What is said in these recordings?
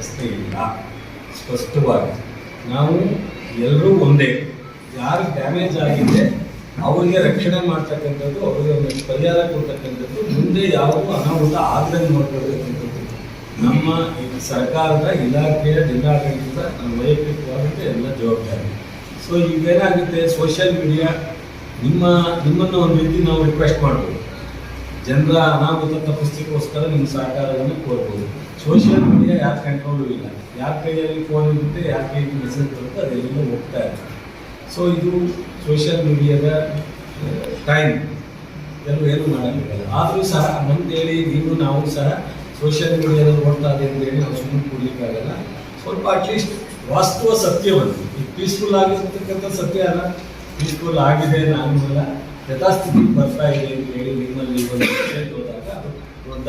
ಪ್ರಶ್ನೆ ಇಲ್ಲ ಸ್ಪಷ್ಟವಾಗಿ ನಾವು ಎಲ್ಲರೂ ಒಂದೇ, ಯಾರು ಡ್ಯಾಮೇಜ್ ಆಗಿದೆ ಅವರಿಗೆ ರಕ್ಷಣೆ ಮಾಡ್ತಕ್ಕಂಥದ್ದು, ಅವರಿಗೆ ಒಂದು ಪರಿಹಾರ ಕೊಡ್ತಕ್ಕಂಥದ್ದು, ಮುಂದೆ ಯಾವುದು ಅನಾಹುತ ಆಗದಂಗೆ ನೋಡ್ಕೊಳ್ತಕ್ಕಂಥದ್ದು ನಮ್ಮ ಸರ್ಕಾರದ ಇಲಾಖೆಯ ಜಿಲ್ಲಾಡಳಿತ ನಮ್ಮ ವೈಯಕ್ತಿಕವಾದಂಥ ಎಲ್ಲ ಜವಾಬ್ದಾರಿ. ಸೊ ಈಗೇನಾಗುತ್ತೆ ಸೋಷಿಯಲ್ ಮೀಡಿಯಾ ನಿಮ್ಮ, ನಿಮ್ಮನ್ನು ಒಂದು ರೀತಿ ನಾವು ರಿಕ್ವೆಸ್ಟ್ ಮಾಡ್ಬೋದು. ಜನರ ಅನಾಹುತ ತಪ್ಪಿಸ್ಲಿಕ್ಕೋಸ್ಕರ ನಿಮ್ಮ ಸಹಕಾರವನ್ನು ಕೋರ್ಬೋದು ಸೋಷಿಯಲ್ ಮೀಡಿಯಾ ಯಾರ ಕಂಟ್ರೋಲು ಇಲ್ಲ? ಯಾರ ಕೈಯಲ್ಲಿ ಫೋನ್ ಇರುತ್ತೆ, ಯಾರ ಕೈಯಲ್ಲಿ ಮೆಸೇಜ್ ಬರುತ್ತೆ, ಅದೆಲ್ಲ ಹೋಗ್ತಾ ಇರುತ್ತೆ. ಸೊ ಇದು ಸೋಷಿಯಲ್ ಮೀಡಿಯಾದ ಟೈಮ್ ಎಲ್ಲರೂ ಏನು ಮಾಡೋಕ್ಕಾಗಲ್ಲ ಆದರೂ ಸಹ ಅಂತೇಳಿ ನೀವು, ನಾವು ಸಹ ಸೋಷಿಯಲ್ ಮೀಡಿಯಾದಲ್ಲಿ ಓಡ್ತಾ ಇದೆ ಅಂತ ಹೇಳಿ ನಾವು ಸುಮ್ಮನೆ ಕೂಡಲಿಕ್ಕಾಗಲ್ಲ. ಸ್ವಲ್ಪ ಅಟ್ಲೀಸ್ಟ್ ವಾಸ್ತವ ಸತ್ಯವನ್ನು. ಈ ಪೀಸ್ಫುಲ್ ಆಗಿರ್ತಕ್ಕಂಥ ಸತ್ಯ ಅಲ್ಲ. ಪೀಸ್ಫುಲ್ ಆಗಿದೆ ನಾನು ಅಲ್ಲ ಯಥಾಸ್ಥಿತಿ ಬರ್ತಾ ಇದೆ ಅಂತ ಹೇಳಿ ನಿಮ್ಮಲ್ಲಿ ಒಂದು ವಿಷಯ ಹೋದಾಗ ದೊಡ್ಡ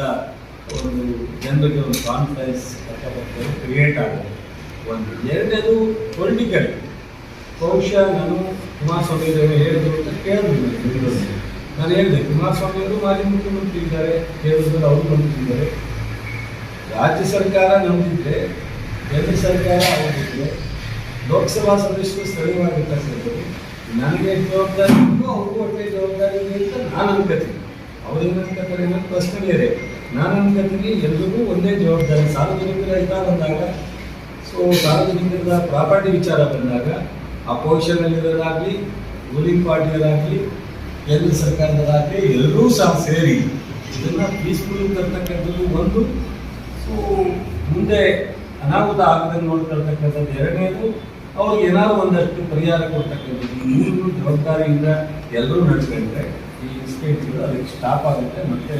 ಒಂದು ಜನರಿಗೆ ಒಂದು ಕಾನ್ಫಿಡೆನ್ಸ್ ಕಟ್ಟಬರ್ತದೆ ಕ್ರಿಯೇಟ್ ಆಗುತ್ತೆ. ಒಂದು ಎರಡನೇದು ಪೊಲಿಟಿಕಲ್ ಬಹುಶಃ ನಾನು ಕುಮಾರಸ್ವಾಮಿ ಅವರು ಹೇಳಿದ್ರು ಅಂತ ಕೇಳಿದ್ರು ನಾನು ಹೇಳಿದೆ, ಕುಮಾರಸ್ವಾಮಿ ಅವರು ಮಾಜಿ ಮುಖ್ಯಮಂತ್ರಿ ಇದ್ದಾರೆ ಕೇಂದ್ರದಲ್ಲಿ ಅವರು ಮಂತ್ರಿದ್ದಾರೆ ರಾಜ್ಯ ಸರ್ಕಾರ ನಂಬಿದ್ರೆ ಕೇಂದ್ರ ಸರ್ಕಾರ ಅವರಿದ್ದರೆ ಲೋಕಸಭಾ ಸದಸ್ಯರು ಸ್ಥಳೀಯವಾಗಿರ್ತಕ್ಕಂಥದ್ದು ನನಗೆ ಜವಾಬ್ದಾರಿ ಇದ್ದು ಅವ್ರಿಗೂ ಒಟ್ಟೆ ಜವಾಬ್ದಾರಿ ಇದೆ ಅಂತ ನಾನು ಅನ್ಕೋತೀನಿ. ಅವ್ರೇನು ಅನ್ಕೋತಾರೆ ಅನ್ನೋದು ಪ್ರಶ್ನೆ ಬೇರೆ ನಾನು ಅನ್ಕೋತೀನಿ, ಎಲ್ರಿಗೂ ಒಂದೇ ಜವಾಬ್ದಾರಿ. ಸಾರ್ವಜನಿಕರ ಹಿತ ಬಂದಾಗ ಸೊ ಸಾರ್ವಜನಿಕರ ಪ್ರಾಪರ್ಟಿ ವಿಚಾರ ಬಂದಾಗ ಅಪೋಸಿಷನಲ್ಲಿರೋದಾಗಲಿ ರೂಲಿಂಗ್ ಪಾರ್ಟಿಯರಾಗಲಿ ಕೇಂದ್ರ ಸರ್ಕಾರದರಾಗಲಿ ಎಲ್ಲರೂ ಸಹ ಸೇರಿ ಇದನ್ನು ಪೀಸ್ಫುಲ್ ತರ್ತಕ್ಕಂಥದ್ದು ಒಂದು. ಸೊ ಮುಂದೆ ಅನಾಹುತ ಆಗದಂಗೆ ನೋಡ್ಕೊಳ್ತಕ್ಕಂಥದ್ದು ಎರಡನೇದು. ಅವ್ರಿಗೆ ಏನಾದ್ರು ಒಂದಷ್ಟು ಪರಿಹಾರ ಕೊಡ್ತಕ್ಕಂಥದ್ದು ಮೂರು ಜವಾಬ್ದಾರಿಯಿಂದ ಎಲ್ಲರೂ ನಡ್ಕೊಂಡ್ರೆ ಈ ಇನ್ಸ್ಪೆಕ್ಟ್ಗಳು ಅದಕ್ಕೆ ಸ್ಟಾಪ್ ಆಗುತ್ತೆ ಮತ್ತೆ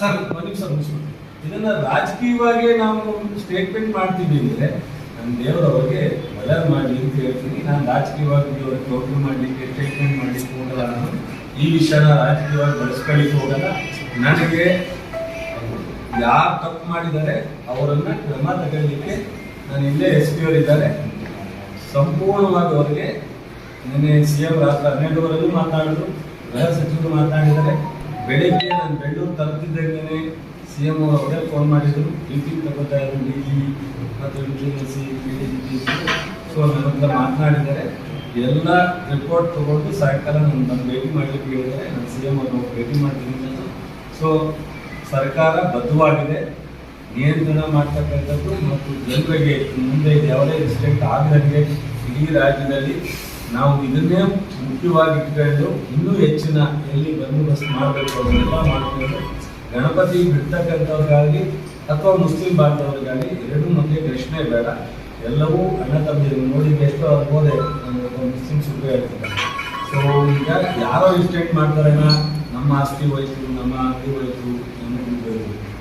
ಸರ್, ನಿಮಿಷ ಮುಗಿಸ್ಬಿಟ್ಟು. ಇದನ್ನ ರಾಜಕೀಯವಾಗಿ ನಾವು ಸ್ಟೇಟ್ಮೆಂಟ್ ಮಾಡ್ತೀವಿ ಅಂದ್ರೆ ನನ್ನ ದೇವರ ಬಗ್ಗೆ ಮದರ್ ಮಾಡಿ ಅಂತ ಹೇಳ್ತೀನಿ. ನಾನು ರಾಜಕೀಯವಾಗಿ ಅವ್ರಿಗೆ ಗೌರವ ಮಾಡಲಿಕ್ಕೆ ಸ್ಟೇಟ್ಮೆಂಟ್ ಮಾಡಲಿಕ್ಕೆ ಹೋಗಲ್ಲ ನಾನು. ಈ ವಿಷಯನ ರಾಜಕೀಯವಾಗಿ ಬಳಸ್ಕೊಳ್ಳಿಕ್ಕೆ ಹೋಗಲ್ಲ. ನನಗೆ ಯಾರು ತಪ್ಪು ಮಾಡಿದ್ದಾರೆ ಅವರನ್ನ ಕ್ರಮ ತಗೊಳ್ಳಿಕ್ಕೆ ನಾನು ಇಲ್ಲೇ ಎಸ್ ಪಿ ಅವರಿದ್ದಾರೆ ಸಂಪೂರ್ಣವಾಗಿ ಅವರಿಗೆ ನಿನ್ನೆ ಸಿ ಎಂ ರಾತ್ರಿ ಹನ್ನೆರಡುವರೆಗೂ ಮಾತಾಡಿದ್ರು. ಗೃಹ ಸಚಿವರು ಮಾತಾಡಿದ್ದಾರೆ. ಬೆಳಿಗ್ಗೆ ನಾನು ಬೆಳ್ಳೂರು ತಲುಪಿದ್ದಂಗೆ ಸಿ ಎಂ ಅವರೇ ಫೋನ್ ಮಾಡಿದ್ರು. ಮೀಟಿಂಗ್ ತಗೋತಾ ಇದ್ರು ಡಿ ಜಿ ಮತ್ತು ಡಿ ಸಿ ಪಿ ಡಿ ಸೊ ನನ್ನ ಮಾತನಾಡಿದ್ದಾರೆ ಎಲ್ಲ ರಿಪೋರ್ಟ್ ತೊಗೊಂಡು ಸಾಯಂಕಾಲ ನಾನು ನನ್ನ ಭೇಟಿ ಮಾಡಲಿಕ್ಕೆ ಹೇಳಿದರೆ ನಾನು ಸಿ ಎಂ ಅವ್ರನ್ನ ಭೇಟಿ ಮಾಡ್ತೀನಿ ನಾನು. ಸೊ ಸರ್ಕಾರ ಬದ್ಧವಾಗಿದೆ. ನಿಯಂತ್ರಣ ಮಾಡ್ತಕ್ಕಂಥದ್ದು ಮತ್ತು ಜನರಿಗೆ ಮುಂದೆ ಯಾವುದೇ ರಿಸ್ಟ್ರಿಕ್ಟ್ ಆಗದಂಗೆ ಇಡೀ ರಾಜ್ಯದಲ್ಲಿ ನಾವು ಇದನ್ನೇ ಮುಖ್ಯವಾಗಿ ಇಟ್ಕೊಂಡು ಇನ್ನೂ ಹೆಚ್ಚಿನ ಎಲ್ಲಿ ಬಂದೋಬಸ್ತ್ ಮಾಡಬೇಕು ಅದನ್ನೆಲ್ಲ ಮಾಡಿಕೊಂಡು ಗಣಪತಿ ಬಿಡ್ತಕ್ಕಂಥವ್ರಿಗಾಗಲಿ ಅಥವಾ ಮುಸ್ಲಿಂ ಬಾಂಧವರಿಗಾಗಲಿ ಎರಡೂ ಮಧ್ಯೆ ಪ್ರಶ್ನೆ ಬೇಡ. ಎಲ್ಲವೂ ಅಣ್ಣ ನೋಡಿ ನೋಡಿ ಎಷ್ಟೋ ಹೋದೆ ಮುಸ್ಲಿಂ ಸುಖ ಹೇಳ್ತಾರೆ. ಸೊ ಈಗ ಯಾರೋ ಇನ್ಸಿಡೆಂಟ್ ಮಾಡ್ತಾರೇನ ನಮ್ಮ ಆಸ್ತಿ ಹೋಯ್ತು, ನಮ್ಮ ಆಸ್ತಿ ಹೋಯ್ತು ನಮ್ಮ.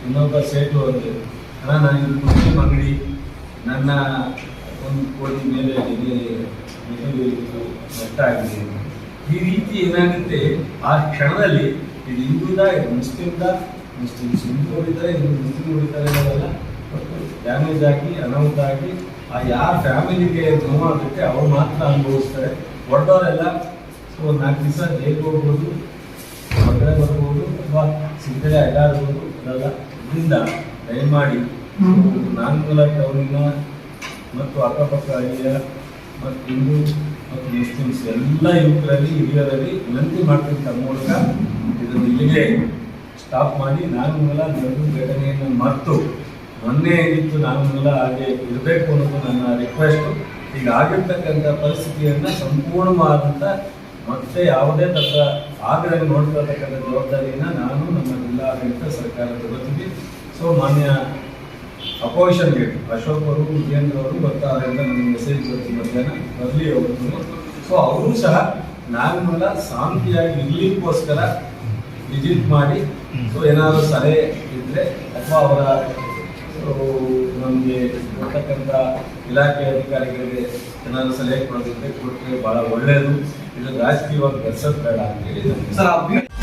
ಇನ್ನೊಬ್ಬ ಸೇಟು ಹೋದ್ರೆ ಅಣ್ಣ, ನಾನು ಮುಸ್ಲಿಂ ಅಂಗಡಿ ನನ್ನ ಒಂದು ಕೋಟಿ ಮೇಲೆ ನಷ್ಟ ಆಗಿದೆ ಈ ರೀತಿ ಏನಾಗುತ್ತೆ? ಆ ಕ್ಷಣದಲ್ಲಿ ಇದು ಹಿಂದೂದ ಇದು ಮುಸ್ಲಿಮ್ದ ಮುಸ್ಲಿಮ್ಸ್ ಹಿಂದೂ ಹೊಡಿತಾರೆ ಇದು ಮುಸ್ಲಿಂ ಹೊಡಿತಾರೆ ಅನ್ನೋದಲ್ಲ ಡ್ಯಾಮೇಜ್ ಆಗಿ, ಅನಾಹುತ ಆಗಿ, ಆ ಯಾರ ಫ್ಯಾಮಿಲಿಗೆ ನೋವಾಗುತ್ತೆ ಅವ್ರು ಮಾತ್ರ ಅನುಭವಿಸ್ತಾರೆ. ಹೊರಡೋರೆಲ್ಲ ಸೊ ಒಂದು ನಾಲ್ಕು ದಿವಸ ಜೈಲಿಗೆ ಹೋಗ್ಬೋದು ಹೊರಗಡೆ ಬರ್ಬೋದು, ಅಥವಾ ಸಿಕ್ಕರೆ ಅಡ್ಡಾಡ್ಬೋದು ಅದಲ್ಲ ಇದರಿಂದ ದಯಮಾಡಿ ನಾನ್ಕುಲ ಟೌನಿನ ಮತ್ತು ಅಕ್ಕಪಕ್ಕ ಹಳ್ಳಿಯ ಮತ್ತು ಹಿಂದೂ ಮತ್ತು ಮುಸ್ಲಿಮ್ಸ್ ಎಲ್ಲ ಯುವಕರಲ್ಲಿ ಹಿರಿಯರಲ್ಲಿ ವಿನಂತಿ ಮಾಡ್ತಿದ್ದ ಮೂಲಕ ಇದನ್ನು ಇಲ್ಲಿಗೆ ಸ್ಟಾಪ್ ಮಾಡಿ ನಾನು ಮೂಲ ನಡೆದು ಘಟನೆಯನ್ನು ಮರೆತು ಮೊನ್ನೆ ಏನಿತ್ತು ನಾನು ಮೂಲ ಹಾಗೆ ಇರಬೇಕು ಅನ್ನೋದು ನನ್ನ ರಿಕ್ವೆಸ್ಟು ಈಗ ಆಗಿರ್ತಕ್ಕಂಥ ಪರಿಸ್ಥಿತಿಯನ್ನು ಸಂಪೂರ್ಣವಾದಂಥ ಮತ್ತೆ ಯಾವುದೇ ಥರ ಆಗದಂಗೆ ನೋಡ್ಕೊಳ್ತಕ್ಕಂಥ ಜವಾಬ್ದಾರಿಯನ್ನು ನಾನು ನಮ್ಮ ಜಿಲ್ಲಾಡಳಿತ ಸರ್ಕಾರ ತಗೋತೀವಿ ಸೊ ಮಾನ್ಯ ಅಪೋಸಿಷನ್ ಗೇಟ್, ಅಶೋಕ್ ಅವರು ವಿಜೇಂದ್ರ ಅವರು ಬರ್ತಾರೆ ಅಂತ ನನಗೆ ಮೆಸೇಜ್ ಬರ್ತೀವಿ ಮಧ್ಯಾಹ್ನ. ಬರಲಿ ಅವರು ಸೊ ಅವರು ಸಹ ನಾರ್ಮಲ ಶಾಂತಿಯಾಗಿ ಇರ್ಲಿಕ್ಕೋಸ್ಕರ ವಿಸಿಟ್ ಮಾಡಿ ಸೊ ಏನಾದರೂ ಸಲಹೆ ಇದ್ದರೆ ಅಥವಾ ಅವರ ನಮಗೆ ಕೊಡ್ತಕ್ಕಂಥ ಇಲಾಖೆ ಅಧಿಕಾರಿಗಳಿಗೆ ಏನಾದರೂ ಸಲಹೆ ಕೊಡೋದಿದ್ರೆ ಕೊಟ್ಟರೆ ಭಾಳ ಒಳ್ಳೆಯದು ಇದು ರಾಜಕೀಯವಾಗಿ ಬೆಳೆಸೋದು ಬೇಡ ಅಂತ ಹೇಳಿ ಸರ್